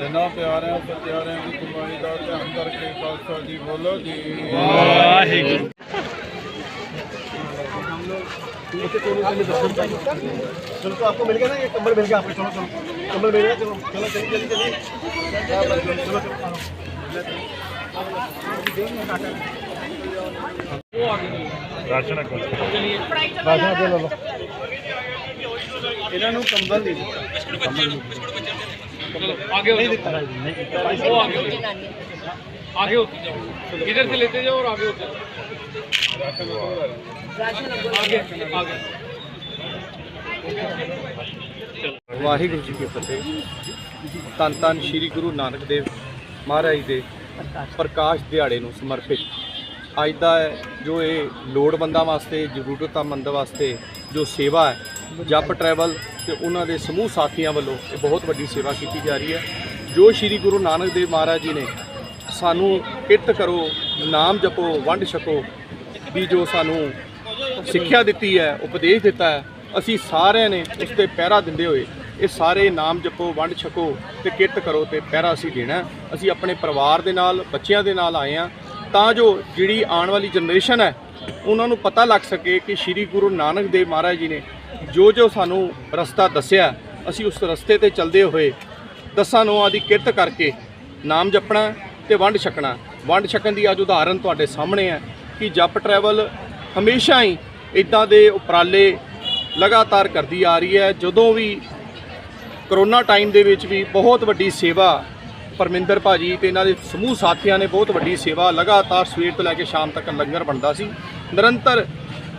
ਇਹਨਾਂ ਪਿਆਰਿਆਂ ਸਤਿਆਰਿਆਂ ਦੀ ਕਮਾਈ ਦਾ ਧਿਆਨ ਕਰਕੇ ਖਾਲਸਾ ਜੀ ਬੋਲੋ ਜੀ। ਵਾਹਿਗੁਰੂ। चलो तो आपको मिल गया ना ये कंबल मिल गया आपको चलो चलो कंबल मिल गया चलो चलो चलिए जल्दी चलिए चलो चलो राशन दे लो ਇਹਨਾਂ ਨੂੰ ਕੰਬਲ ਦੇ आगे नहीं दिखा वो आगे होते आगे होते जाओ इधर से लेते जाओ और आगे होते जाओ आगे आगे ਵਾਹਿਗੁਰੂ ਜੀ ਕੀ ਫਤਿਹ। ਧੰਨ ਧੰਨ ਸ੍ਰੀ ਗੁਰੂ ਨਾਨਕ ਦੇਵ ਮਹਾਰਾਜ ਦੇ ਪ੍ਰਕਾਸ਼ ਦਿਹਾੜੇ ਨੂੰ ਸਮਰਪਿਤ। ਅੱਜ ਦਾ ਜੋ ਇਹ ਲੋੜਵੰਦਾਂ ਵਾਸਤੇ, ਜ਼ਰੂਰਤਮੰਦ ਵਾਸਤੇ ਜੋ ਸੇਵਾ ਹੈ, ਜਪ ਟਰੈਵਲ ਤੇ ਉਹਨਾਂ ਦੇ ਸਮੂਹ ਸਾਥੀਆਂ ਵੱਲੋਂ ਇਹ ਬਹੁਤ ਵੱਡੀ ਸੇਵਾ ਕੀਤੀ ਜਾ ਰਹੀ ਹੈ। ਜੋ ਸ੍ਰੀ ਗੁਰੂ ਨਾਨਕ ਦੇਵ ਮਹਾਰਾਜ ਜੀ ਨੇ ਸਾਨੂੰ ਕਿਰਤ ਕਰੋ, ਨਾਮ ਜਪੋ, ਵੰਡ ਛਕੋ ਦੀ ਜੋ ਸਾਨੂੰ ਸਿੱਖਿਆ ਦਿੱਤੀ ਹੈ, ਉਪਦੇਸ਼ ਦਿੱਤਾ ਹੈ, ਅਸੀਂ ਸਾਰਿਆਂ ਨੇ ਉਸ ਤੇ ਪਹਿਰਾ ਦਿੰਦੇ ਹੋਏ ਇਹ ਸਾਰੇ ਨਾਮ ਜਪੋ, ਵੰਡ ਛਕੋ ਤੇ ਕਿਰਤ ਕਰੋ ਤੇ ਪਹਿਰਾ ਅਸੀਂ ਦੇਣਾ ਅਸੀਂ ਆਪਣੇ ਪਰਿਵਾਰ ਦੇ ਨਾਲ, ਬੱਚਿਆਂ ਦੇ ਨਾਲ ਆਏ ਹਾਂ। ਤਾਂ ਜੋ ਜਿਹੜੀ ਆਉਣ ਵਾਲੀ ਜਨਰੇਸ਼ਨ ਹੈ, ਉਹਨਾਂ ਨੂੰ ਪਤਾ ਲੱਗ ਸਕੇ ਕਿ ਸ੍ਰੀ ਗੁਰੂ ਨਾਨਕ ਦੇਵ ਮਹਾਰਾਜ ਜੀ ਨੇ ਜੋ ਜੋ ਸਾਨੂੰ ਰਸਤਾ ਦੱਸਿਆ ਅਸੀਂ ਉਸ ਰਸਤੇ ਤੇ ਚੱਲਦੇ ਹੋਏ ਦਸਾਂ ਨੋਆਂ ਦੀ ਕਿਰਤ ਕਰਕੇ ਨਾਮ ਜਪਣਾ ਤੇ ਵੰਡ ਛਕਣਾ ਵੰਡ ਛਕਣ ਦੀ ਅੱਜ ਉਦਾਹਰਨ ਤੁਹਾਡੇ ਸਾਹਮਣੇ ਹੈ। ਕਿ ਜਪ ਟਰੈਵਲ ਹਮੇਸ਼ਾ ਹੀ ਇਦਾਂ ਦੇ ਉਪਰਾਲੇ ਲਗਾਤਾਰ ਕਰਦੀ ਆ ਰਹੀ ਹੈ। ਜਦੋਂ ਵੀ ਕਰੋਨਾ ਟਾਈਮ ਦੇ ਵਿੱਚ ਵੀ ਬਹੁਤ ਵੱਡੀ ਸੇਵਾ ਪਰਮਿੰਦਰ ਭਾਜੀ ਤੇ ਇਹਨਾਂ ਦੇ ਸਮੂਹ ਸਾਥੀਆਂ ਨੇ ਬਹੁਤ ਵੱਡੀ ਸੇਵਾ ਲਗਾਤਾਰ ਸਵੇਰ ਤੋਂ ਲੈ ਕੇ ਸ਼ਾਮ ਤੱਕ ਲੰਗਰ ਬਣਦਾ ਸੀ। ਨਿਰੰਤਰ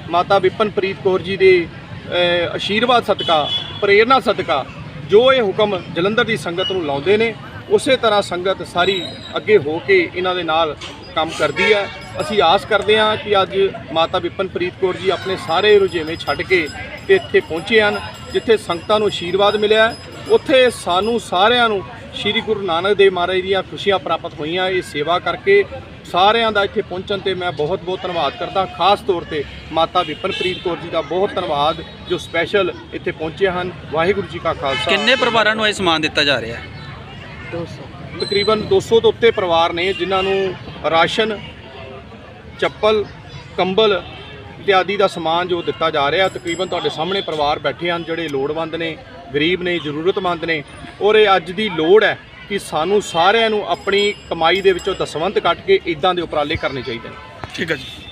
ਮਾਤਾ ਵਿਪਨਪ੍ਰੀਤ ਕੌਰ ਜੀ ਦੇ ਅਹ, ਆਸ਼ੀਰਵਾਦ ਸਦਕਾ ਪ੍ਰੇਰਣਾ ਸਦਕਾ ਜੋ ਇਹ ਹੁਕਮ ਜਲੰਧਰ ਦੀ ਸੰਗਤ ਨੂੰ ਲਾਉਂਦੇ ਨੇ ਉਸੇ ਤਰ੍ਹਾਂ ਸੰਗਤ ਸਾਰੀ ਅੱਗੇ ਹੋ ਕੇ ਇਹਨਾਂ ਦੇ ਨਾਲ ਕੰਮ ਕਰਦੀ ਹੈ। ਅਸੀਂ ਆਸ ਕਰਦੇ ਹਾਂ ਕਿ ਅੱਜ ਮਾਤਾ ਵਿਪਨਪ੍ਰੀਤ ਕੌਰ ਜੀ ਆਪਣੇ ਸਾਰੇ ਰੁਝੇਵੇਂ ਛੱਡ ਕੇ ਤੇ ਇੱਥੇ ਪਹੁੰਚੇ ਹਨ ਜਿੱਥੇ ਸੰਗਤਾਂ ਨੂੰ ਆਸ਼ੀਰਵਾਦ ਮਿਲਿਆ ਉੱਥੇ ਸਾਨੂੰ ਸਾਰਿਆਂ ਨੂੰ ਸ੍ਰੀ ਗੁਰੂ ਨਾਨਕ ਦੇਵ ਮਹਾਰਾਜ ਦੀਆਂ ਖੁਸ਼ੀਆਂ ਪ੍ਰਾਪਤ ਹੋਈਆਂ ਇਹ ਸੇਵਾ ਕਰਕੇ ਸਾਰਿਆਂ ਦਾ ਇੱਥੇ ਪਹੁੰਚਣ ਤੇ ਮੈਂ ਬਹੁਤ ਬਹੁਤ ਧੰਨਵਾਦ ਕਰਦਾ। ਖਾਸ ਤੌਰ ਤੇ ਮਾਤਾ ਵਿਪਨਪ੍ਰੀਤ ਕੌਰ ਜੀ ਦਾ ਬਹੁਤ ਧੰਨਵਾਦ ਜੋ ਸਪੈਸ਼ਲ ਇੱਥੇ ਪਹੁੰਚੇ ਹਨ। ਵਾਹਿਗੁਰੂ ਜੀ ਕਾ ਖਾਲਸਾ। ਕਿੰਨੇ ਪਰਿਵਾਰਾਂ ਨੂੰ ਇਹ ਸਮਾਨ ਦਿੱਤਾ ਜਾ ਰਿਹਾ ਹੈ? ਤਕਰੀਬਨ 200 ਤੋਂ ਉੱਤੇ ਪਰਿਵਾਰ ਨੇ ਜਿਨ੍ਹਾਂ ਨੂੰ ਰਾਸ਼ਨ ਚੱਪਲ, ਕੰਬਲ ਇਤਿਆਦੀ ਦਾ ਸਮਾਨ ਜੋ ਦਿੱਤਾ ਜਾ ਰਿਹਾ, ਤਕਰੀਬਨ ਤੁਹਾਡੇ ਸਾਹਮਣੇ ਪਰਿਵਾਰ ਬੈਠੇ ਹਨ, ਜਿਹੜੇ ਲੋੜਵੰਦ ਨੇ, ਗਰੀਬ ਨੇ, ਜ਼ਰੂਰਤਮੰਦ ਨੇ। ਔਰ ਇਹ ਅੱਜ ਦੀ ਲੋੜ ਹੈ ਕਿ ਸਾਨੂੰ ਸਾਰਿਆਂ ਨੂੰ ਆਪਣੀ ਕਮਾਈ ਦੇ ਵਿੱਚੋਂ ਦਸਵੰਤ ਕੱਟ ਕੇ ਇਦਾਂ ਦੇ ਉਪਰਾਲੇ ਕਰਨੇ ਚਾਹੀਦੇ ਨੇ। ਠੀਕ ਹੈ ਜੀ।